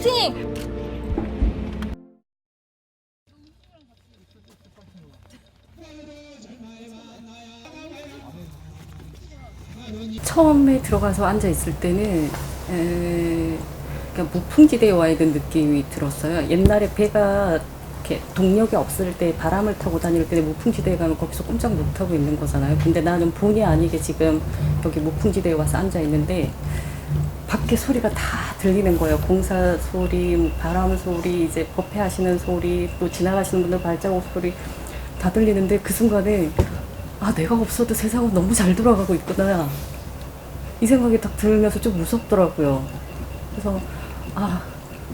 파이팅! 처음에 들어가서 앉아 있을 때는 에, 그냥 무풍지대에 와 있는 느낌이 들었어요. 옛날에 배가 이렇게 동력이 없을 때 바람을 타고 다닐 때 무풍지대에 가면 거기서 꼼짝 못 하고 있는 거잖아요. 근데 나는 본의 아니게 지금 여기 무풍지대에 와서 앉아 있는데 밖에 소리가 다 들리는 거예요. 공사 소리, 뭐 바람 소리, 이제 법회하시는 소리, 또 지나가시는 분들 발자국 소리 다 들리는데 그 순간에 아 내가 없어도 세상은 너무 잘 돌아가고 있구나. 이 생각이 딱 들면서 좀 무섭더라고요. 그래서 아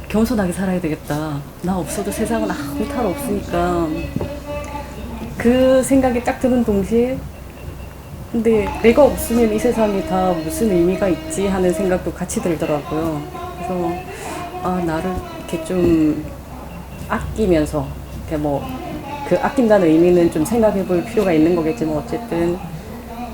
겸손하게 살아야 되겠다. 나 없어도 세상은 아무 탈 없으니까 그 생각이 딱 드는 동시에 근데 내가 없으면 이 세상에 다 무슨 의미가 있지 하는 생각도 같이 들더라고요. 그래서 아 나를 이렇게 좀 아끼면서 이렇게 뭐그 아낀다는 의미는 좀 생각해 볼 필요가 있는 거겠지만 어쨌든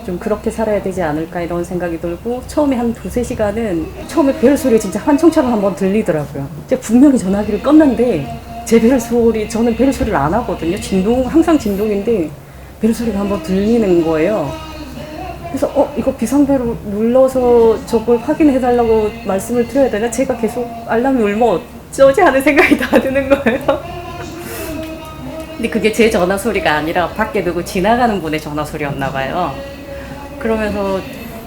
좀 그렇게 살아야 되지 않을까 이런 생각이 들고 처음에 한 두세 시간은 처음에 벨 소리 진짜 환청처럼 한번 들리더라고요. 제가 분명히 전화기를 껐는데 제벨 소리 저는 벨 소리를 안 하거든요. 진동 항상 진동인데 벨 소리가 한번 들리는 거예요. 그래서 어 이거 비상벨을 눌러서 저걸 확인해 달라고 말씀을 드려야 되나? 제가 계속 알람이 울면 어쩌지 하는 생각이 다 드는 거예요. 근데 그게 제 전화 소리가 아니라 밖에 누구 지나가는 분의 전화 소리였나 봐요. 그러면서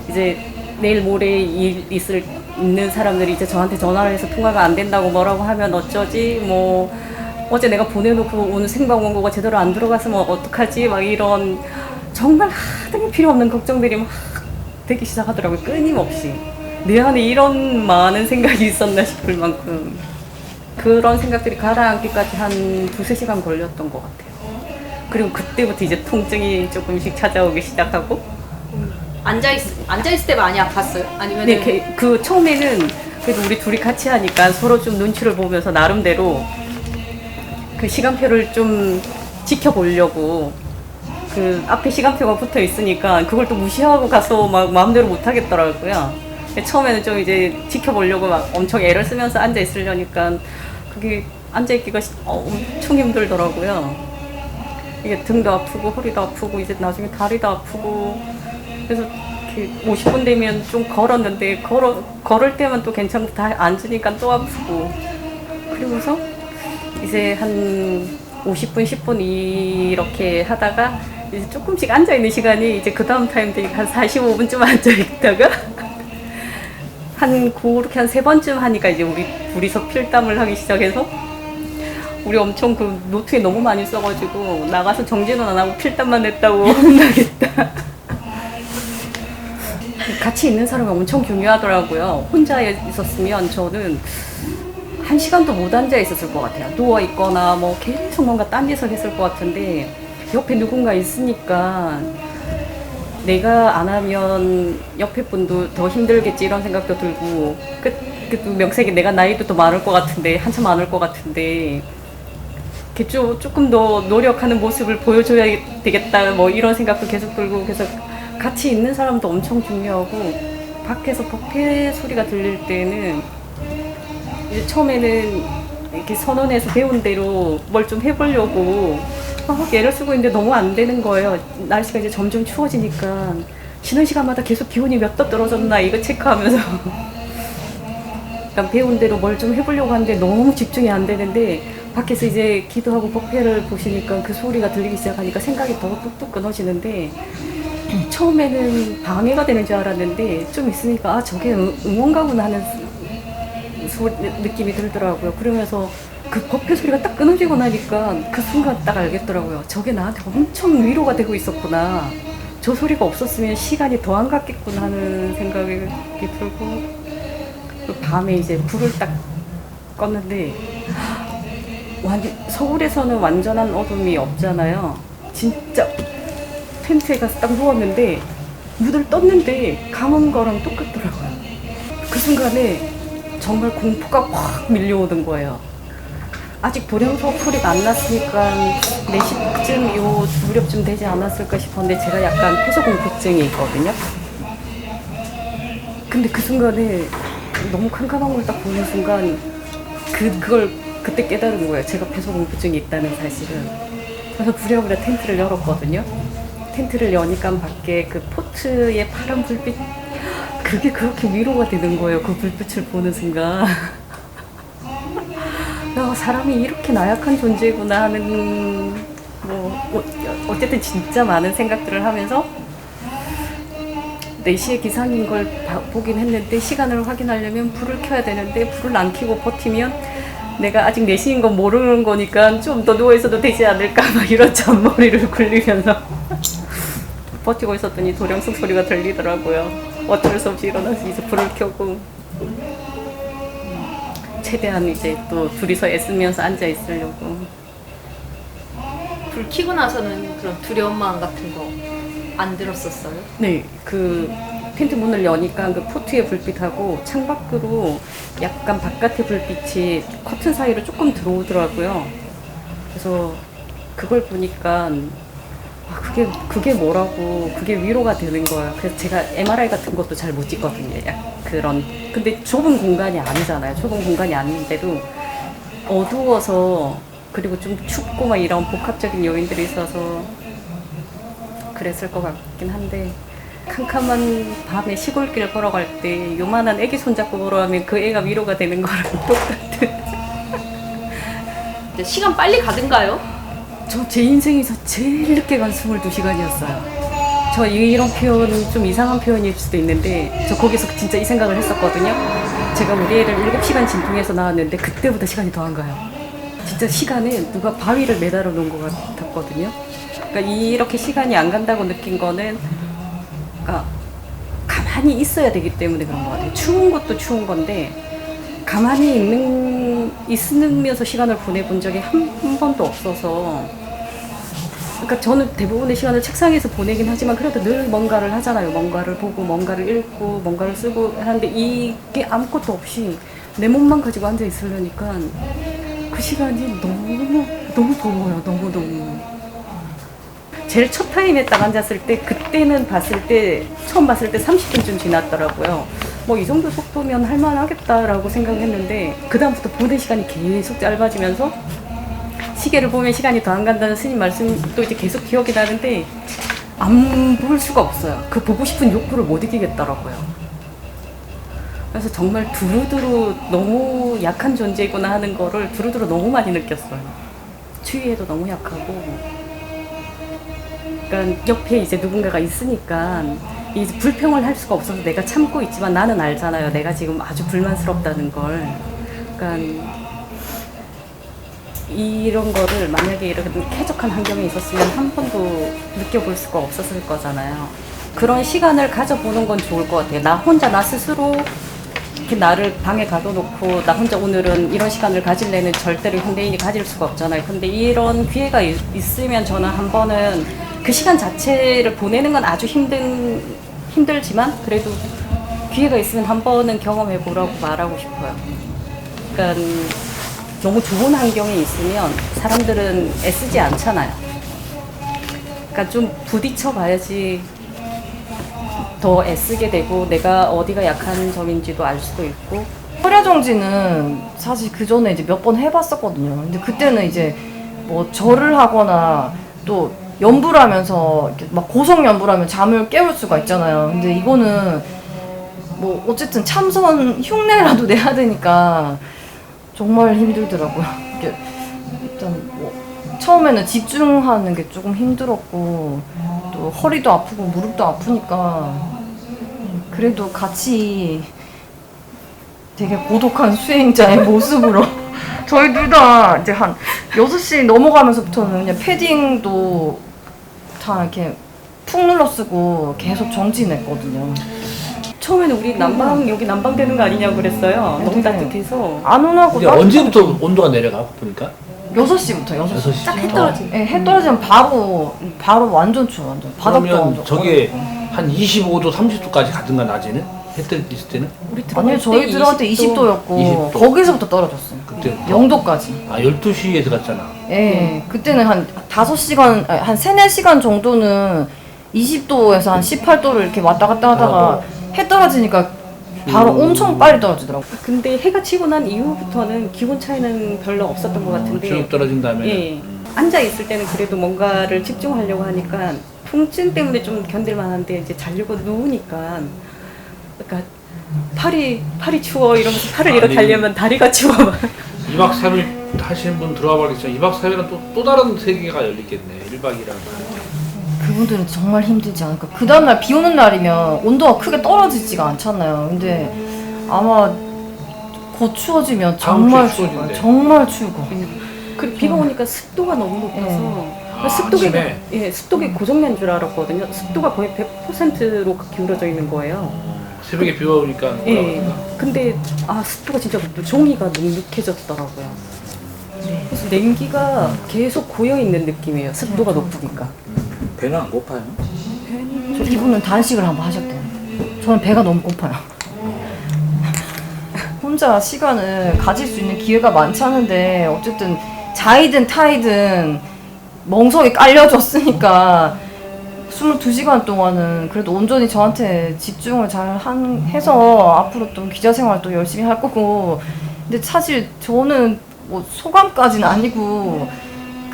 이제 내일 모레 일 있을 있는 사람들이 이제 저한테 전화를 해서 통화가 안 된다고 뭐라고 하면 어쩌지 뭐 어제 내가 보내놓고 오늘 생방 원고가 제대로 안 들어갔으면 어떡하지 막 이런 정말 하등이 필요 없는 걱정들이 막 되기 시작하더라고요. 끊임없이. 내 안에 이런 많은 생각이 있었나 싶을 만큼. 그런 생각들이 가라앉기까지 한 두세 시간 걸렸던 것 같아요. 그리고 그때부터 이제 통증이 조금씩 찾아오기 시작하고. 앉아 있 앉아 있을 때 많이 아팠어요? 아니면 근데 그, 그 처음에는 그래도 우리 둘이 같이 하니까 서로 좀 눈치를 보면서 나름대로 그 시간표를 좀 지켜보려고 그 앞에 시간표가 붙어 있으니까 그걸 또 무시하고 가서 막 마음대로 못 하겠더라고요. 처음에는 좀 이제 지켜보려고 막 엄청 애를 쓰면서 앉아 있으려니까 그게 앉아 있기가 시- 어, 엄청 힘들더라고요. 이게 등도 아프고 허리도 아프고 이제 나중에 다리도 아프고 그래서 이렇게 50분 되면 좀 걸었는데 걸어 걸을 때만 또 괜찮고 다 앉으니까 또 아프고 그리고서 이제 한 50분 10분 이렇게 하다가 이제 조금씩 앉아 있는 시간이 이제 그 다음 타임 되니까 한 45분쯤 앉아 있다가 한 그렇게 한 세 번쯤 하니까 이제 우리 둘이서 필담을 하기 시작해서 우리 엄청 그 노트에 너무 많이 써가지고 나가서 정진은 안 하고 필담만 냈다고 혼나겠다. 같이 있는 사람이 엄청 중요하더라고요. 혼자 있었으면 저는 한 시간도 못 앉아 있었을 것 같아요. 누워 있거나 뭐 계속 뭔가 딴 짓을 했을 것 같은데 옆에 누군가 있으니까 내가 안 하면 옆에 분도 더 힘들겠지 이런 생각도 들고 그, 그 명색이 내가 나이도 더 많을 것 같은데 한참 많을 것 같은데 좀, 조금 더 노력하는 모습을 보여줘야 되겠다 뭐 이런 생각도 계속 들고 그래서 같이 있는 사람도 엄청 중요하고 밖에서 법회 소리가 들릴 때는 처음에는 이렇게 선언해서 배운 대로 뭘 좀 해보려고 막 애를 쓰고 있는데 너무 안 되는 거예요. 날씨가 이제 점점 추워지니까 쉬는 시간마다 계속 기온이 몇 도 떨어졌나 이거 체크하면서 그러니까 배운 대로 뭘 좀 해보려고 하는데 너무 집중이 안 되는데 밖에서 이제 기도하고 법회를 보시니까 그 소리가 들리기 시작하니까 생각이 더 뚝뚝 끊어지는데 처음에는 방해가 되는 줄 알았는데 좀 있으니까 아 저게 응- 응원가구나 하는 소, 느낌이 들더라고요. 그러면서 그 법회 소리가 딱 끊어지고 나니까 그 순간 딱 알겠더라고요. 저게 나한테 엄청 위로가 되고 있었구나. 저 소리가 없었으면 시간이 더 안 갔겠구나 하는 생각이 들고 그 밤에 이제 불을 딱 껐는데 완 서울에서는 완전한 어둠이 없잖아요. 진짜 텐트에 가서 딱 누웠는데 문을 떴는데 감은 거랑 똑같더라고요. 그 순간에 정말 공포가 확 밀려오는 거예요. 아직 도령소 풀이가 안 났으니까 4시쯤 요 무렵쯤 되지 않았을까 싶었는데 제가 약간 폐소공포증이 있거든요. 근데 그 순간에 너무 캄캄한 걸 딱 보는 순간 그 그걸 그때 깨달은 거예요. 제가 폐소공포증이 있다는 사실을. 그래서 부랴부랴 텐트를 열었거든요. 텐트를 여니까 밖에 그 포트의 파란 불빛 그게 그렇게 위로가 되는 거예요. 그 불빛을 보는 순간. 야, 사람이 이렇게 나약한 존재구나 하는 뭐 어- 어쨌든 진짜 많은 생각들을 하면서 4시에 기상인 걸 봐- 보긴 했는데 시간을 확인하려면 불을 켜야 되는데 불을 안 켜고 버티면 내가 아직 4시인 건 모르는 거니까 좀 더 누워있어도 되지 않을까 막 이런 잔머리를 굴리면서 버티고 있었더니 도령숙 소리가 들리더라고요. 어쩔 수 없이 일어나서 이제 불을 켜고 최대한 이제 또 둘이서 애쓰면서 앉아 있으려고 불 켜고 나서는 그런 두려운 마음 같은 거 안 들었었어요? 네, 그 텐트 문을 여니까 그 포트의 불빛하고 창밖으로 약간 바깥의 불빛이 커튼 사이로 조금 들어오더라고요. 그래서 그걸 보니까 아, 그게 그게 뭐라고 그게 위로가 되는 거예요. 그래서 제가 MRI 같은 것도 잘 못 찍거든요. 약 그런 근데 좁은 공간이 아니잖아요. 좁은 공간이 아닌데도 어두워서 그리고 좀 춥고 막 이런 복합적인 요인들이 있어서 그랬을 것 같긴 한데 캄캄한 밤에 시골길 걸어갈 때 요만한 애기 손잡고 걸어가면 그 애가 위로가 되는 거랑 똑같은 시간 빨리 가든가요? 저 제 인생에서 제일 늦게 간 22시간이었어요. 저 이런 표현 좀 이상한 표현일 수도 있는데 저 거기서 진짜 이 생각을 했었거든요. 제가 우리 애를 7시간 진통해서 나왔는데 그때보다 시간이 더 안 가요. 진짜 시간에 누가 바위를 매달아 놓은 것 같았거든요. 그러니까 이렇게 시간이 안 간다고 느낀 거는 그러니까 가만히 있어야 되기 때문에 그런 것 같아요. 추운 것도 추운 건데 가만히 있는 있으면서 시간을 보내본 적이 한, 한 번도 없어서 그러니까 저는 대부분의 시간을 책상에서 보내긴 하지만 그래도 늘 뭔가를 하잖아요. 뭔가를 보고 뭔가를 읽고 뭔가를 쓰고 하는데 이게 아무것도 없이 내 몸만 가지고 앉아 있으려니까 그 시간이 너무 너무 더워요. 너무 너무. 제일 첫 타임에 딱 앉았을 때 그때는 봤을 때 처음 봤을 때 30분쯤 지났더라고요. 뭐 이 정도 속도면 할만하겠다라고 생각했는데 그 다음부터 보는 시간이 계속 짧아지면서 시계를 보면 시간이 더 안 간다는 스님 말씀도 이제 계속 기억이 나는데 안 볼 수가 없어요. 그 보고 싶은 욕구를 못 이기겠더라고요. 그래서 정말 두루두루 너무 약한 존재구나 하는 거를 두루두루 너무 많이 느꼈어요. 추위에도 너무 약하고 그러니까 옆에 이제 누군가가 있으니까 이 불평을 할 수가 없어서 내가 참고 있지만 나는 알잖아요. 내가 지금 아주 불만스럽다는 걸. 그러니까 이런 거를 만약에 이렇게 쾌적한 환경에 있었으면 한 번도 느껴볼 수가 없었을 거잖아요. 그런 시간을 가져보는 건 좋을 것 같아요. 나 혼자 나 스스로 이렇게 나를 방에 가둬놓고 나 혼자 오늘은 이런 시간을 가질래는 절대로 현대인이 가질 수가 없잖아요. 근데 이런 기회가 있, 있으면 저는 한 번은 그 시간 자체를 보내는 건 아주 힘든 힘들지만 그래도 기회가 있으면 한 번은 경험해 보라고 말하고 싶어요. 그러니까 너무 좋은 환경에 있으면 사람들은 애쓰지 않잖아요. 그러니까 좀 부딪혀 봐야지 더 애쓰게 되고 내가 어디가 약한 점인지도 알 수도 있고 혈야정지는 사실 그 전에 이제 몇 번 해봤었거든요. 근데 그때는 이제 뭐 절을 하거나 또 연부를 하면서 이렇게 막 고성 연부를 하면 잠을 깨울 수가 있잖아요. 근데 이거는 뭐 어쨌든 참선 흉내라도 내야 되니까 정말 힘들더라고요. 이게 일단 뭐 처음에는 집중하는 게 조금 힘들었고 또 허리도 아프고 무릎도 아프니까 그래도 같이 되게 고독한 수행자의 모습으로 저희 둘 다 이제 한 6시 넘어가면서부터는 그냥 패딩도 다 이렇게 푹 눌러 쓰고 계속 정진했거든요. 처음에는 우리 난방 여기 난방 되는 거 아니냐고 그랬어요. 너무 네. 따뜻해서 안 온하고 근데 언제부터 온도가 내려가 보니까 6시부터 6시. 6시 딱해 떨어지. 예, 해 떨어지면 바로 바로 완전 추워 완전 바닥도 그러면 완전 저게. 한 25도 30도까지 가든가 낮에는 햇빛 있을 때는 우리 들어갈 아니요 저희 때 들어갈 때 20도. 20도였고 20도. 거기서부터 떨어졌어요. 그때 0도까지. 아 12시에 들어갔잖아 예, 그때는 한 5시간, 아니, 한 3, 4시간 정도는 20도에서 한 18도를 이렇게 왔다 갔다 하다가 해 떨어지니까 바로 엄청 빨리 떨어지더라고요. 근데 해가 치고 난 이후부터는 기온 차이는 별로 없었던 것 같은데 쭉 떨어진 다음에 예. 앉아 있을 때는 그래도 뭔가를 집중하려고 하니까 통증 때문에 좀 견딜만한데 이제 자려고 누우니까 그러니까 팔이 팔이 추워 이러면서 팔을 이렇게 아니. 하려면 다리가 추워 막. 2박 3일 하시는 분 들어와 봐야겠지만 2박 4일은 또, 또 다른 세계가 열리겠네 1박이라는 그분들은 정말 힘들지 않을까. 그 다음날 비 오는 날이면 온도가 크게 떨어지지가 않잖아요. 근데 아마 곧 추워지면 다음 정말 주에 추워요. 추워진대. 정말 추워. 그리고 비가 오니까 습도가 너무 높아서 아, 습도계 아침에? 예 습도계 고정된 줄 알았거든요. 습도가 거의 100%로 기울어져 있는 거예요. 새벽에 비가 오니까 예. 근데 아 습도가 진짜 종이가 눅눅해졌더라고요. 냉기가 계속 고여 있는 느낌이에요. 습도가 높으니까. 배는 안 고파요? 저 이분은 단식을 한번 하셨대요. 저는 배가 너무 고파요. 혼자 시간을 가질 수 있는 기회가 많지 않은데 어쨌든 자이든 타이든 멍석에 깔려줬으니까 22시간 동안은 그래도 온전히 저한테 집중을 잘 한, 해서 앞으로 또 기자 생활 또 열심히 할 거고 근데 사실 저는 뭐 소감까지는 아니고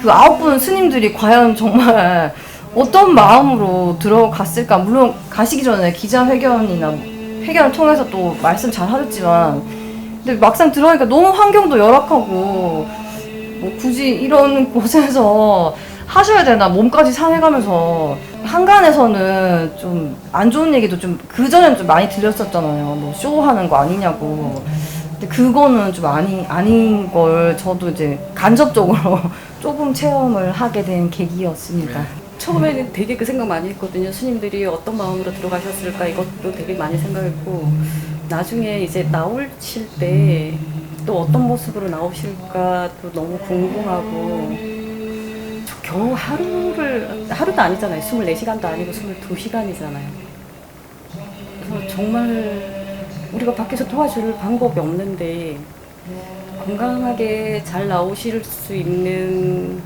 그 아홉 분 스님들이 과연 정말 어떤 마음으로 들어갔을까? 물론 가시기 전에 기자회견이나 회견을 통해서 또 말씀 잘 하셨지만 근데 막상 들어가니까 너무 환경도 열악하고 뭐 굳이 이런 곳에서 하셔야 되나 몸까지 상해가면서 한간에서는 좀 안 좋은 얘기도 좀 그전엔 좀 많이 들렸었잖아요. 뭐 쇼하는 거 아니냐고 근데 그거는 좀 아니 아닌 걸 저도 이제 간접적으로 조금 체험을 하게 된 계기였습니다. 처음에는 되게 그 생각 많이 했거든요. 스님들이 어떤 마음으로 들어가셨을까 이것도 되게 많이 생각했고 나중에 이제 나오실 때 또 어떤 모습으로 나오실까 또 너무 궁금하고 저 겨우 하루를 하루도 아니잖아요. 24시간도 아니고 22시간이잖아요. 그래서 정말 우리가 밖에서 도와줄 방법이 없는데 건강하게 잘 나오실 수 있는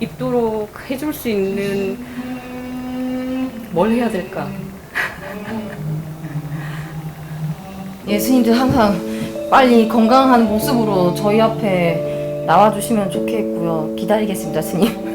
있도록 해줄 수 있는 뭘 해야 될까? 예수님들 항상 빨리 건강한 모습으로 저희 앞에 나와주시면 좋겠고요. 기다리겠습니다, 스님.